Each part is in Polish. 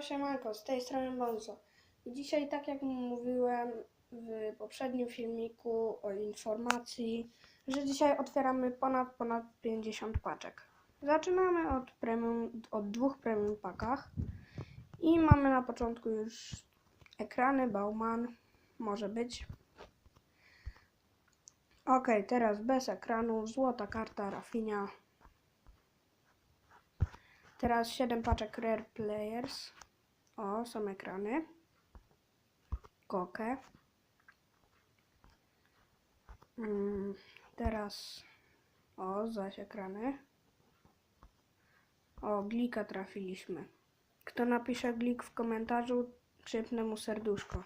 Halo, siemanko, z tej strony Bonzo. I dzisiaj, tak jak mówiłem w poprzednim filmiku o informacji, że dzisiaj otwieramy ponad, ponad 50 paczek. Zaczynamy od, premium, od dwóch premium pakach i mamy na początku już ekrany Bauman, może być. Ok, teraz bez ekranu, złota karta Rafinia. Teraz 7 paczek Rare Players. O, są ekrany. Kokę. Mm, teraz o, zaś ekrany. O, glika trafiliśmy. Kto napisze glik w komentarzu, przypnę mu serduszko.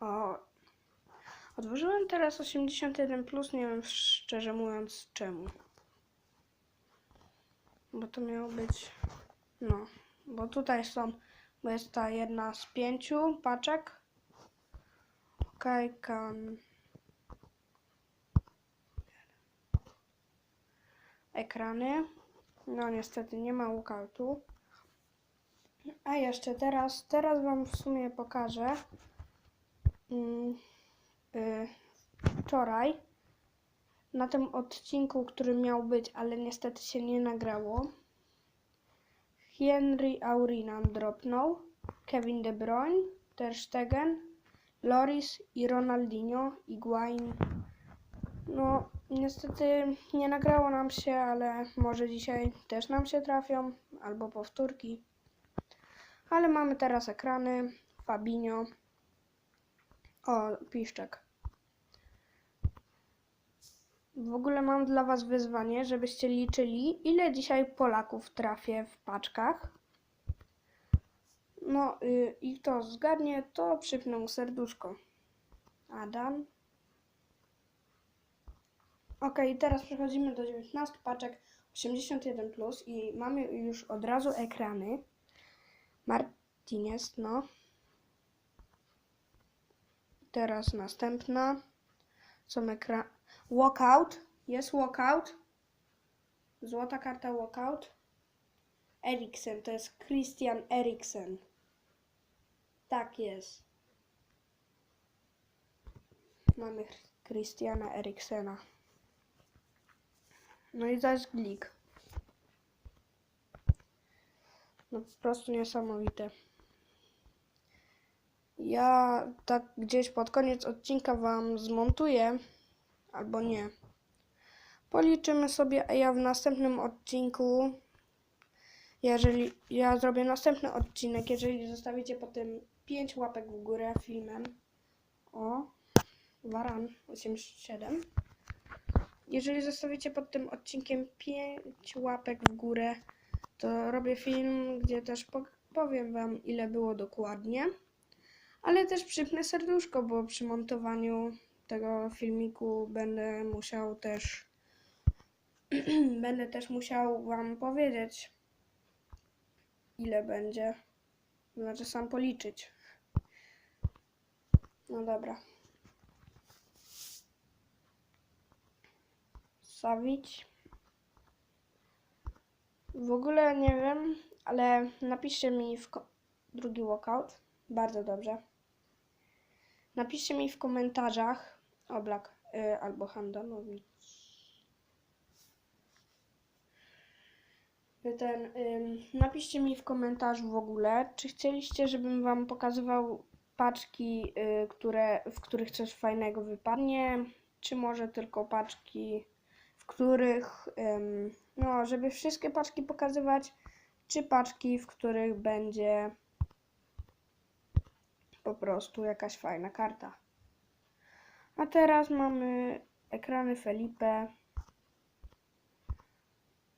O, otworzyłem teraz 81+, plus, nie wiem szczerze mówiąc czemu. Bo to miało być. No, bo tutaj są. Bo jest ta jedna z pięciu paczek. Kajkan. Ekrany. No niestety nie ma walkoutu. A jeszcze teraz, teraz Wam w sumie pokażę. Mm, y, wczoraj na tym odcinku, który miał być, ale niestety się nie nagrało. Henry Aury nam dropnął, Kevin De Bruyne, Ter Stegen, Loris i Ronaldinho i Guain. No, niestety nie nagrało nam się, ale może dzisiaj też nam się trafią, albo powtórki. Ale mamy teraz ekrany, Fabinho. O, piszczek. W ogóle mam dla Was wyzwanie, żebyście liczyli, ile dzisiaj Polaków trafię w paczkach. No y, i kto zgadnie, to przypnę mu serduszko. Adam. Ok, teraz przechodzimy do 19 paczek 81 plus i mamy już od razu ekrany. Martinez, no. Teraz następna. Są ekrany. Walkout. Jest walkout. Złota karta walkout. Eriksen. To jest Christian Eriksen. Tak jest. Mamy Christiana Eriksena. No i zaś glik. No po prostu niesamowite. Ja tak gdzieś pod koniec odcinka Wam zmontuję albo nie. Policzymy sobie, a ja w następnym odcinku, jeżeli ja zrobię następny odcinek, jeżeli zostawicie po tym 5 łapek w górę filmem, o, Waran 87, jeżeli zostawicie pod tym odcinkiem 5 łapek w górę, to robię film, gdzie też po- powiem Wam, ile było dokładnie, ale też przypnę serduszko, bo przy montowaniu tego filmiku będę musiał też będę też musiał wam powiedzieć ile będzie. Znaczy sam policzyć. No dobra. Sawić. W ogóle nie wiem, ale napiszcie mi w drugi walkout. Bardzo dobrze. Napiszcie mi w komentarzach Oblak y, albo Handanowicz. Ten, napiszcie mi w komentarzu w ogóle, czy chcieliście, żebym wam pokazywał paczki, y, które, w których coś fajnego wypadnie, czy może tylko paczki, w których, no, żeby wszystkie paczki pokazywać, czy paczki, w których będzie po prostu jakaś fajna karta. A teraz mamy ekrany Felipe.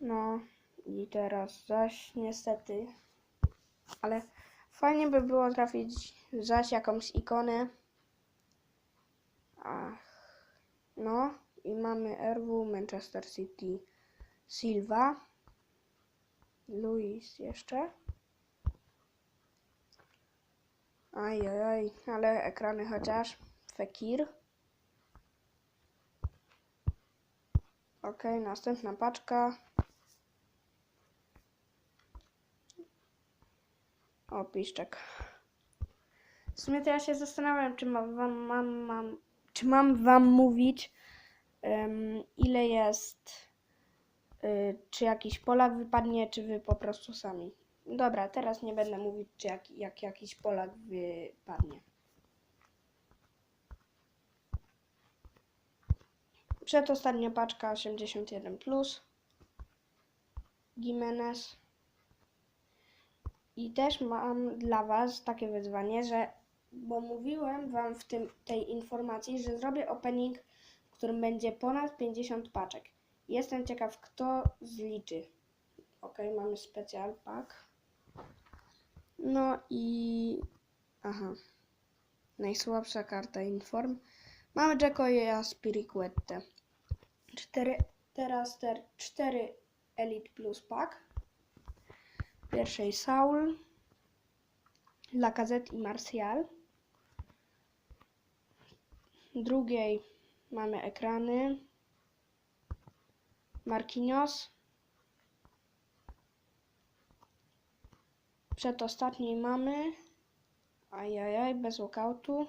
No i teraz zaś niestety, ale fajnie by było trafić zaś jakąś ikonę. Ach, no i mamy RW Manchester City Silva. Luis jeszcze. Aj, aj, aj, ale ekrany chociaż. Fekir. Ok, następna paczka. O, piszczek. W sumie to ja się zastanawiam, czy mam wam, mam, mam, czy mam wam mówić, em, ile jest, y, czy jakiś Polak wypadnie, czy wy po prostu sami. Dobra, teraz nie będę mówić, czy jak, jak jakiś Polak wypadnie. Przedostatnia paczka 81+. Plus. Jimenez. I też mam dla Was takie wyzwanie, że bo mówiłem Wam w tym, tej informacji, że zrobię opening, w którym będzie ponad 50 paczek. Jestem ciekaw, kto zliczy. Ok, mamy specjal pack. No i. Aha. Najsłabsza karta Inform. Mamy Jacko i Aspiriquette. Teraz te cztery Elite Plus Pack. Pierwszej Saul, Lacazette i Martial. Drugiej mamy ekrany. Marquinhos. Przedostatniej mamy. Ajajaj, bez walkoutu.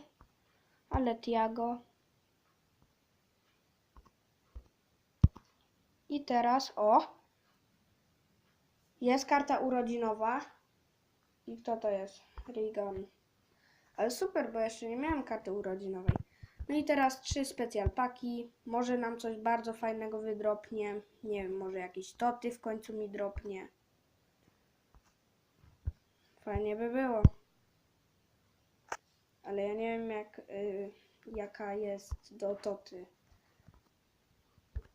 Ale Tiago. I teraz o. Jest karta urodzinowa. I kto to jest? Regan. Ale super, bo jeszcze nie miałem karty urodzinowej. No i teraz trzy specjal paki. Może nam coś bardzo fajnego wydropnie. Nie wiem, może jakiś toty w końcu mi dropnie. Fajnie by było. Ale ja nie wiem jak, y, jaka jest do toty.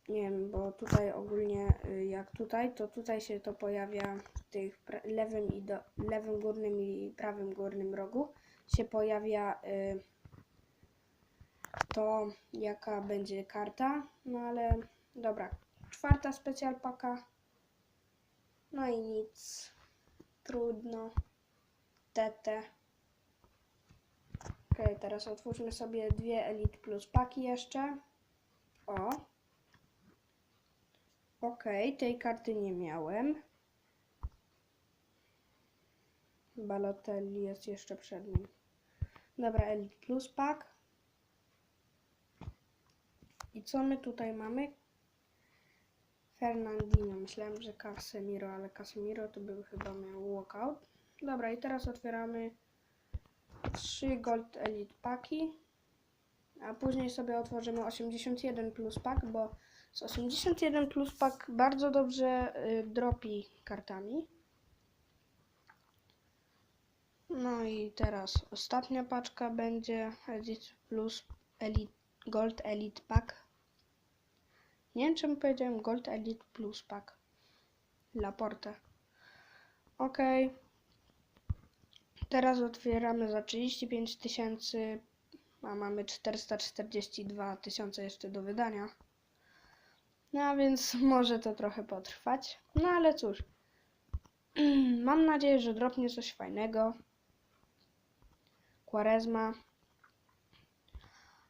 Nie wiem, bo tutaj ogólnie y, jak tutaj, to tutaj się to pojawia w tych lewym i do, lewym górnym i prawym górnym rogu się pojawia y, to jaka będzie karta. No ale dobra. Czwarta specjal paka. No i nic. Trudno. Tete. Okej, teraz otwórzmy sobie dwie Elite Plus paki jeszcze. O. Okej, tej karty nie miałem. Balotelli jest jeszcze przed nim. Dobra, Elite Plus Pack. I co my tutaj mamy? Fernandinho. Myślałem, że Casemiro, ale Casemiro to był chyba miał walkout. Dobra, i teraz otwieramy trzy Gold Elite Paki. A później sobie otworzymy 81 plus pack, bo z 81 plus pack bardzo dobrze y, dropi kartami. No i teraz ostatnia paczka będzie Plus Elite, Gold Elite Pack. Nie wiem czemu powiedziałem Gold Elite Plus Pack. Laporte. Ok. Teraz otwieramy za 35 tysięcy, a mamy 442 tysiące jeszcze do wydania. No więc może to trochę potrwać. No ale cóż. Mam nadzieję, że dropnie coś fajnego. Quaresma.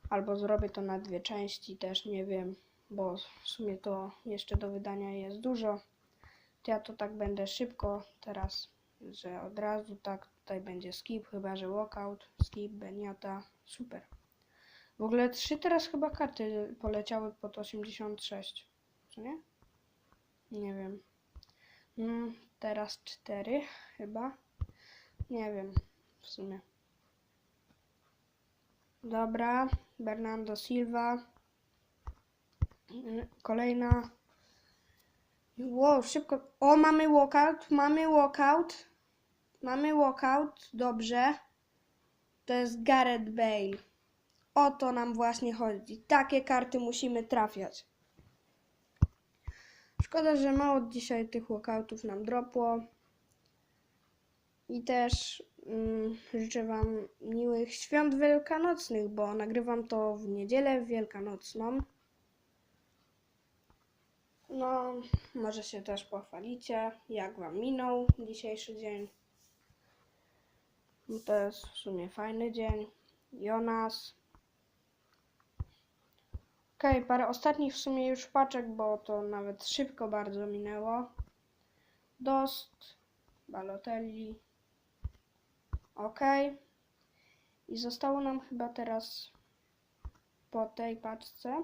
Albo zrobię to na dwie części, też nie wiem, bo w sumie to jeszcze do wydania jest dużo. To ja to tak będę szybko teraz, że od razu tak tutaj będzie skip, chyba że walkout, skip, beniata, super. W ogóle trzy teraz chyba karty poleciały pod 86, nie? Nie wiem. No, teraz cztery chyba. Nie wiem w sumie. Dobra, Bernardo Silva. Mm, Kolejna. Wow, szybko. O, mamy walkout, mamy walkout. Mamy walkout, dobrze. To jest Gareth Bale. O to nam właśnie chodzi. Takie karty musimy trafiać. Szkoda, że mało dzisiaj tych walkoutów nam dropło. I też mm, życzę Wam miłych świąt wielkanocnych, bo nagrywam to w niedzielę wielkanocną. No, może się też pochwalicie, jak Wam minął dzisiejszy dzień. To jest w sumie fajny dzień. Jonas. Okej, parę ostatnich w sumie już paczek, bo to nawet szybko bardzo minęło. Dost, Balotelli, Ok. I zostało nam chyba teraz po tej paczce.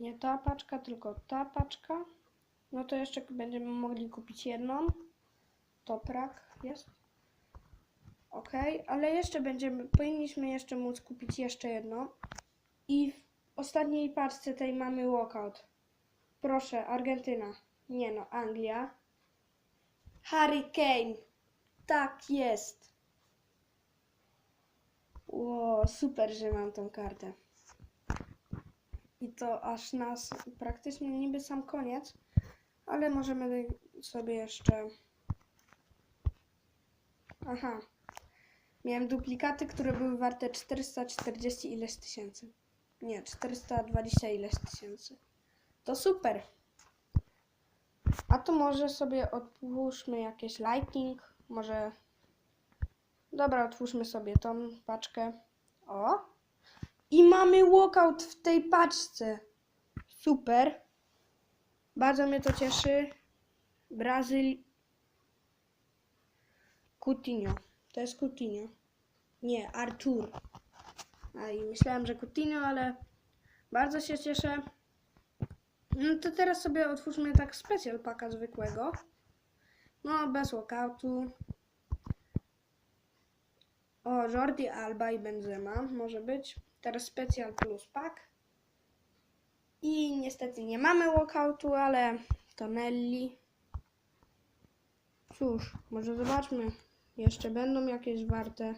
Nie ta paczka, tylko ta paczka. No to jeszcze będziemy mogli kupić jedną. Toprak jest. Ok, ale jeszcze będziemy, powinniśmy jeszcze móc kupić jeszcze jedną. I w ostatniej paczce tej mamy walkout. Proszę, Argentyna. Nie no, Anglia. Harry Kane. Tak jest. Ło, super, że mam tą kartę. I to aż nas praktycznie niby sam koniec, ale możemy sobie jeszcze. Aha. Miałem duplikaty, które były warte 440 ileś tysięcy. Nie, 420 ileś tysięcy. To super. A to może sobie otwórzmy jakieś lightning, może... Dobra, otwórzmy sobie tą paczkę. O! I mamy walkout w tej paczce. Super. Bardzo mnie to cieszy. Brazyl... Coutinho. To jest Coutinho. Nie, Artur. A i myślałem, że Coutinho, ale bardzo się cieszę. No to teraz sobie otwórzmy tak specjal paka zwykłego. No, bez walkoutu. O, Jordi Alba i Benzema może być. Teraz specjal plus pack. I niestety nie mamy walkoutu, ale Tonelli. Cóż, może zobaczmy. Jeszcze będą jakieś warte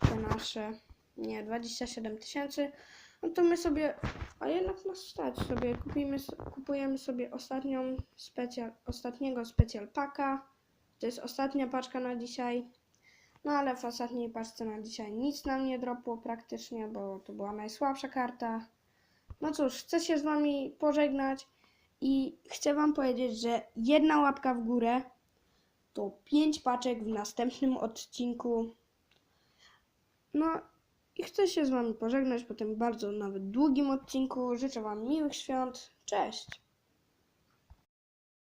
te nasze. Nie, 27 tysięcy. No to my sobie, a jednak nas stać sobie, kupimy, kupujemy sobie ostatnią specjal, ostatniego specjal paka. To jest ostatnia paczka na dzisiaj. No ale w ostatniej paczce na dzisiaj nic nam nie dropło praktycznie, bo to była najsłabsza karta. No cóż, chcę się z wami pożegnać i chcę wam powiedzieć, że jedna łapka w górę to pięć paczek w następnym odcinku. No i chcę się z wami pożegnać po tym bardzo nawet długim odcinku. Życzę wam miłych świąt. Cześć!